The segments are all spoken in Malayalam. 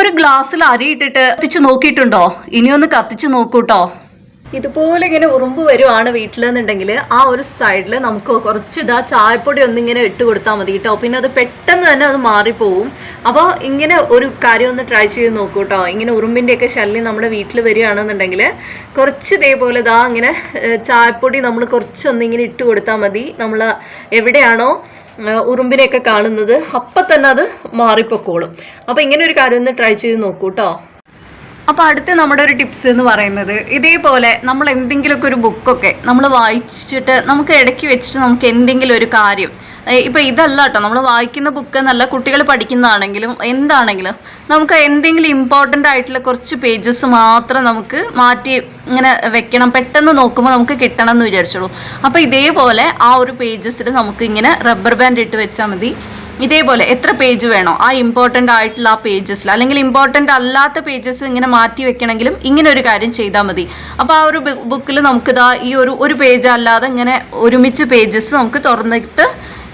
ഒരു ഗ്ലാസ്സിൽ അരി ഇട്ടിട്ട് കത്തിച്ച് നോക്കിയിട്ടുണ്ടോ? ഇനിയൊന്ന് കത്തിച്ച് നോക്കൂട്ടോ. ഇതുപോലെ ഇങ്ങനെ ഉറുമ്പ് വരുവാണ് വീട്ടിലെന്നുണ്ടെങ്കിൽ ആ ഒരു സൈഡിൽ നമുക്ക് കുറച്ച് ഇതാ ചായപ്പൊടി ഒന്നിങ്ങനെ ഇട്ട് കൊടുത്താൽ മതി കേട്ടോ. പിന്നെ അത് പെട്ടെന്ന് തന്നെ അത് മാറിപ്പോവും. അപ്പോൾ ഇങ്ങനെ ഒരു കാര്യം ഒന്ന് ട്രൈ ചെയ്ത് നോക്കൂ കേട്ടോ ഇങ്ങനെ ഉറുമ്പിന്റെയൊക്കെ ശല്യം നമ്മുടെ വീട്ടിൽ വരികയാണെന്നുണ്ടെങ്കിൽ കുറച്ച് ഇതേപോലെ ഇതാ ഇങ്ങനെ ചായപ്പൊടി നമ്മൾ കുറച്ചൊന്ന് ഇങ്ങനെ ഇട്ട് കൊടുത്താൽ മതി. നമ്മൾ എവിടെയാണോ ഉറുമ്പിനെയൊക്കെ കാണുന്നത്. അപ്പം തന്നെ അത് മാറിപ്പോക്കോളും. അപ്പോൾ ഇങ്ങനെ ഒരു കാര്യം ഒന്ന് ട്രൈ ചെയ്ത് നോക്കൂ കേട്ടോ അപ്പോൾ അടുത്ത നമ്മുടെ ഒരു ടിപ്സ് എന്ന് പറയുന്നത് ഇതേപോലെ നമ്മൾ എന്തെങ്കിലുമൊക്കെ ഒരു ബുക്കൊക്കെ നമ്മൾ വായിച്ചിട്ട് നമുക്ക് ഇടയ്ക്ക് വെച്ചിട്ട് നമുക്ക് എന്തെങ്കിലും ഒരു കാര്യം. ഇപ്പം ഇതല്ല കേട്ടോ. നമ്മൾ വായിക്കുന്ന ബുക്ക് എന്നല്ല കുട്ടികൾ പഠിക്കുന്നതാണെങ്കിലും എന്താണെങ്കിലും നമുക്ക് എന്തെങ്കിലും ഇമ്പോർട്ടന്റ് ആയിട്ടുള്ള കുറച്ച് പേജസ് മാത്രം നമുക്ക് മാറ്റി ഇങ്ങനെ വെക്കണം. പെട്ടെന്ന് നോക്കുമ്പോൾ നമുക്ക് കിട്ടണം എന്ന് വിചാരിച്ചോളൂ അപ്പോൾ ഇതേപോലെ ആ ഒരു പേജസിൽ നമുക്ക് ഇങ്ങനെ റബ്ബർ ബാൻഡ് ഇട്ട് വെച്ചാൽ മതി. ഇതേപോലെ എത്ര പേജ് വേണോ ആ ഇമ്പോർട്ടന്റ് ആയിട്ടുള്ള ആ പേജസിൽ അല്ലെങ്കിൽ ഇമ്പോർട്ടന്റ് അല്ലാത്ത പേജസ് ഇങ്ങനെ മാറ്റി വെക്കണമെങ്കിലും ഇങ്ങനെ ഒരു കാര്യം ചെയ്താൽ മതി. അപ്പോൾ ആ ഒരു ബുക്കിൽ നമുക്കിതാ ഈ ഒരു ഒരു പേജ് അല്ലാതെ ഇങ്ങനെ ഒരുമിച്ച് പേജസ് നമുക്ക് തുറന്നിട്ട്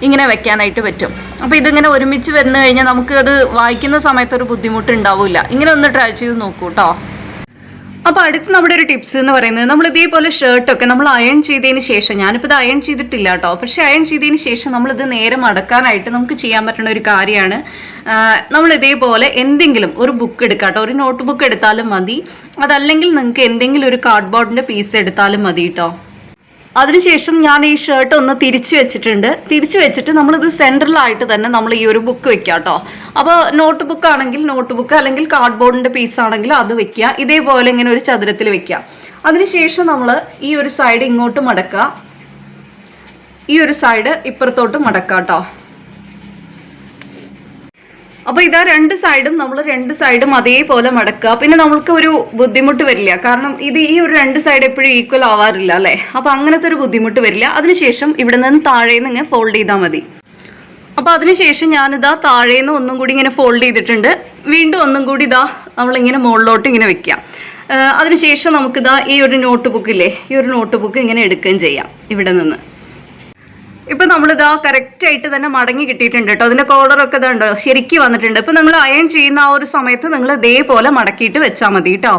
ഇങ്ങനെ വെക്കാനായിട്ട് പറ്റും. അപ്പോൾ ഇതിങ്ങനെ ഒരുമിച്ച് വന്നു കഴിഞ്ഞാൽ നമുക്ക് അത് വായിക്കുന്ന സമയത്ത് ഒരു ബുദ്ധിമുട്ട് ഉണ്ടാവില്ല ഇങ്ങനെ ഒന്ന് ട്രൈ ചെയ്ത് നോക്കൂ കേട്ടോ അപ്പോൾ അടുത്ത് നമ്മുടെ ഒരു ടിപ്സ് എന്ന് പറയുന്നത് നമ്മൾ ഇതേപോലെ ഷർട്ടൊക്കെ നമ്മൾ അയൺ ചെയ്തതിന് ശേഷം ഞാനിപ്പോൾ അയൺ ചെയ്തിട്ടില്ല കേട്ടോ പക്ഷേ അയൺ ചെയ്തതിന് ശേഷം നമ്മൾ ഇത് നേരെ മടക്കാനായിട്ട് നമുക്ക് ചെയ്യാൻ പറ്റുന്ന ഒരു കാര്യമാണ്. നമ്മൾ ഇതേപോലെ എന്തെങ്കിലും ഒരു ബുക്ക് എടുക്കാം ഒരു നോട്ട് ബുക്ക് എടുത്താലും മതി. അതല്ലെങ്കിൽ നിങ്ങൾക്ക് എന്തെങ്കിലും ഒരു കാർഡ്ബോർഡിന്റെ പീസ് എടുത്താലും മതി കേട്ടോ അതിനുശേഷം ഞാൻ ഈ ഷർട്ട് ഒന്ന് തിരിച്ചു വെച്ചിട്ടുണ്ട്. തിരിച്ചു വെച്ചിട്ട് നമ്മളിത് സെൻട്രലായിട്ട് തന്നെ നമ്മൾ ഈ ഒരു ബുക്ക് വെക്കുക കേട്ടോ അപ്പോൾ നോട്ട് ബുക്ക് ആണെങ്കിൽ നോട്ട് ബുക്ക് അല്ലെങ്കിൽ കാർഡ്ബോർഡിന്റെ പീസ് ആണെങ്കിൽ അത് വെക്കുക ഇതേപോലെ ഇങ്ങനെ ഒരു ചതുരത്തിൽ വെക്കുക അതിനുശേഷം നമ്മൾ ഈ ഒരു സൈഡ് ഇങ്ങോട്ട് മടക്കുക ഈ ഒരു സൈഡ് ഇപ്പുറത്തോട്ട് മടക്കുക കേട്ടോ അപ്പോൾ ഇതാ രണ്ട് സൈഡും നമ്മൾ രണ്ട് സൈഡും അതേപോലെ മടക്കുക. പിന്നെ നമ്മൾക്ക് ഒരു ബുദ്ധിമുട്ട് വരില്ല. കാരണം ഇത് ഈ ഒരു രണ്ട് സൈഡ് എപ്പോഴും ഈക്വൽ ആവാറില്ല അല്ലേ? അപ്പോൾ അങ്ങനത്തെ ഒരു ബുദ്ധിമുട്ട് വരില്ല. അതിനുശേഷം ഇവിടെ നിന്ന് താഴേന്ന് ഇങ്ങനെ ഫോൾഡ് ചെയ്താൽ മതി. അപ്പോൾ അതിനുശേഷം ഞാനിതാ താഴേന്ന് ഒന്നും കൂടി ഇങ്ങനെ ഫോൾഡ് ചെയ്തിട്ടുണ്ട്. വീണ്ടും ഒന്നും കൂടി ഇതാ നമ്മളിങ്ങനെ മുകളിലോട്ട് ഇങ്ങനെ വെക്കാം അതിനുശേഷം നമുക്കിതാ ഈ ഒരു നോട്ട് ബുക്കില്ലേ ഈ ഒരു നോട്ട് ബുക്ക് ഇങ്ങനെ എടുക്കുകയും ചെയ്യാം. ഇവിടെ നിന്ന്. ഇപ്പൊ നമ്മളിതാ കറക്റ്റ് ആയിട്ട് തന്നെ മടങ്ങി കിട്ടിയിട്ടുണ്ട് കേട്ടോ അതിന്റെ ഒക്കെ ഇതുണ്ടോ ശരിക്കും വന്നിട്ടുണ്ട്. ഇപ്പൊ നിങ്ങൾ അയൺ ചെയ്യുന്ന ആ ഒരു സമയത്ത് നിങ്ങൾ ഇതേപോലെ മടക്കിയിട്ട് വെച്ചാൽ മതി കേട്ടോ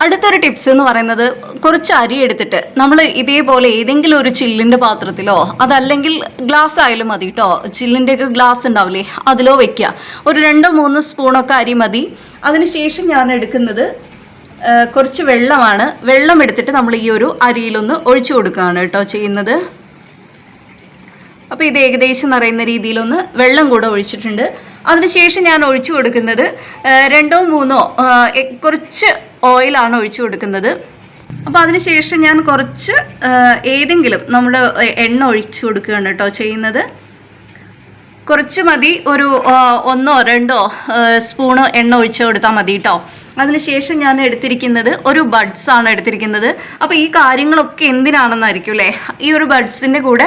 അടുത്തൊരു ടിപ്സ് എന്ന് പറയുന്നത് കുറച്ച് അരി എടുത്തിട്ട് നമ്മൾ ഇതേപോലെ ഏതെങ്കിലും ഒരു ചില്ലിന്റെ പാത്രത്തിലോ അതല്ലെങ്കിൽ ഗ്ലാസ് ആയാലും മതി കേട്ടോ ചില്ലിന്റെ ഒക്കെ ഗ്ലാസ് ഉണ്ടാവില്ലേ അതിലോ വെക്കുക ഒരു രണ്ടോ മൂന്നോ സ്പൂണൊക്കെ അരി മതി. അതിനുശേഷം ഞാൻ എടുക്കുന്നത് കുറച്ച് വെള്ളമാണ്. വെള്ളം എടുത്തിട്ട് നമ്മൾ ഈ ഒരു അരിയിലൊന്ന് ഒഴിച്ചു കൊടുക്കുകയാണ് കേട്ടോ ചെയ്യുന്നത്. അപ്പോൾ ഇത് ഏകദേശം നിറയുന്ന രീതിയിലൊന്ന് വെള്ളം കൂടെ ഒഴിച്ചിട്ടുണ്ട്. അതിനുശേഷം ഞാൻ ഒഴിച്ചു കൊടുക്കുന്നത് രണ്ടോ മൂന്നോ കുറച്ച് ഓയിലാണ് ഒഴിച്ചു കൊടുക്കുന്നത്. അപ്പോൾ അതിനുശേഷം ഞാൻ കുറച്ച് ഏതെങ്കിലും നമ്മുടെ എണ്ണ ഒഴിച്ചു കൊടുക്കുകയാണ് കേട്ടോ ചെയ്യുന്നത്. കുറച്ച് മതി ഒരു ഒന്നോ രണ്ടോ സ്പൂണ് എണ്ണ ഒഴിച്ച് കൊടുത്താൽ മതി കേട്ടോ അതിനുശേഷം ഞാൻ എടുത്തിരിക്കുന്നത് ഒരു ബഡ്സ് ആണ് എടുത്തിരിക്കുന്നത്. അപ്പോൾ ഈ കാര്യങ്ങളൊക്കെ എന്തിനാണെന്നായിരിക്കും അല്ലേ ഈ ഒരു ബഡ്സിന്റെ കൂടെ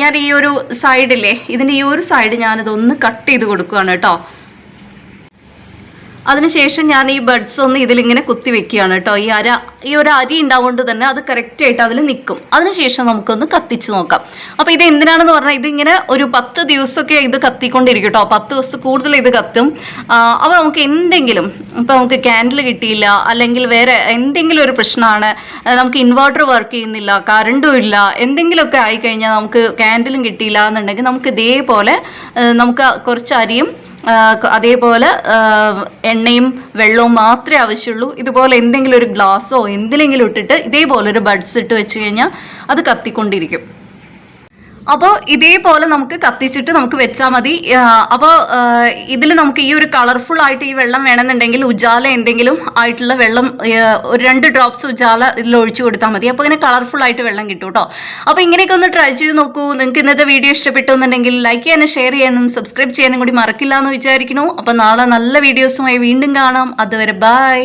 ഞാൻ ഈ ഒരു സൈഡില്ലേ ഇതിന്റെ ഈ ഒരു സൈഡ് ഞാനിതൊന്ന് കട്ട് ചെയ്ത് കൊടുക്കുകയാണ് കേട്ടോ അതിനുശേഷം ഞാൻ ഈ ബഡ്സ് ഒന്ന് ഇതിലിങ്ങനെ കുത്തി വെക്കുകയാണ് കേട്ടോ. ഈ അര ഈ ഒരു അരി ഉണ്ടാവുകൊണ്ട് തന്നെ അത് കറക്റ്റ് ആയിട്ട് അതിൽ നിൽക്കും അതിനുശേഷം നമുക്കൊന്ന് കത്തിച്ച് നോക്കാം. അപ്പോൾ ഇത് എന്തിനാണെന്ന് പറഞ്ഞാൽ ഇതിങ്ങനെ ഒരു പത്ത് ദിവസമൊക്കെ ഇത് കത്തിക്കൊണ്ടിരിക്കും കേട്ടോ. പത്ത് ദിവസത്തിൽ കൂടുതൽ ഇത് കത്തും. അപ്പോൾ നമുക്ക് എന്തെങ്കിലും ഇപ്പോൾ നമുക്ക് ക്യാൻഡിൽ കിട്ടിയില്ല അല്ലെങ്കിൽ വേറെ എന്തെങ്കിലും ഒരു പ്രശ്നമാണ് നമുക്ക് ഇൻവെർട്ടർ വർക്ക് ചെയ്യുന്നില്ല കറണ്ടും ഇല്ല എന്തെങ്കിലുമൊക്കെ ആയിക്കഴിഞ്ഞാൽ നമുക്ക് ക്യാൻഡിലും കിട്ടിയില്ല എന്നുണ്ടെങ്കിൽ നമുക്ക് ഇതേപോലെ നമുക്ക് കുറച്ച് അരിയും അതേപോലെ എണ്ണയും വെള്ളവും മാത്രമേ ആവശ്യമുള്ളൂ. ഇതുപോലെ എന്തെങ്കിലും ഒരു ഗ്ലാസ്സോ എന്തിലെങ്കിലും ഇട്ടിട്ട് ഇതേപോലെ ഒരു ബഡ്സ് ഇട്ട് വെച്ച് കഴിഞ്ഞാൽ അത് കത്തിക്കൊണ്ടിരിക്കും. അപ്പോൾ ഇതേപോലെ നമുക്ക് കത്തിച്ചിട്ട് നമുക്ക് വെച്ചാൽ മതി. അപ്പോൾ ഇതിൽ നമുക്ക് ഈ ഒരു കളർഫുൾ ആയിട്ട് ഈ വെള്ളം വേണമെന്നുണ്ടെങ്കിൽ ഉജാല എന്തെങ്കിലും ആയിട്ടുള്ള വെള്ളം ഒരു രണ്ട് ഡ്രോപ്സ് ഉജാല ഇതിൽ ഒഴിച്ചു കൊടുത്താൽ മതി. അപ്പോൾ ഇങ്ങനെ കളർഫുൾ ആയിട്ട് വെള്ളം കിട്ടും കേട്ടോ. അപ്പോൾ ഇങ്ങനെയൊക്കെ ഒന്ന് ട്രൈ ചെയ്ത് നോക്കൂ. നിങ്ങൾക്ക് ഇന്നത്തെ വീഡിയോ ഇഷ്ടപ്പെട്ടു എന്നുണ്ടെങ്കിൽ ലൈക്ക് ചെയ്യാനും ഷെയർ ചെയ്യാനും സബ്സ്ക്രൈബ് ചെയ്യാനും കൂടി മറക്കില്ല എന്ന് വിചാരിക്കുന്നു. അപ്പോൾ നാളെ നല്ല വീഡിയോസുമായി വീണ്ടും കാണാം. അതുവരെ ബൈ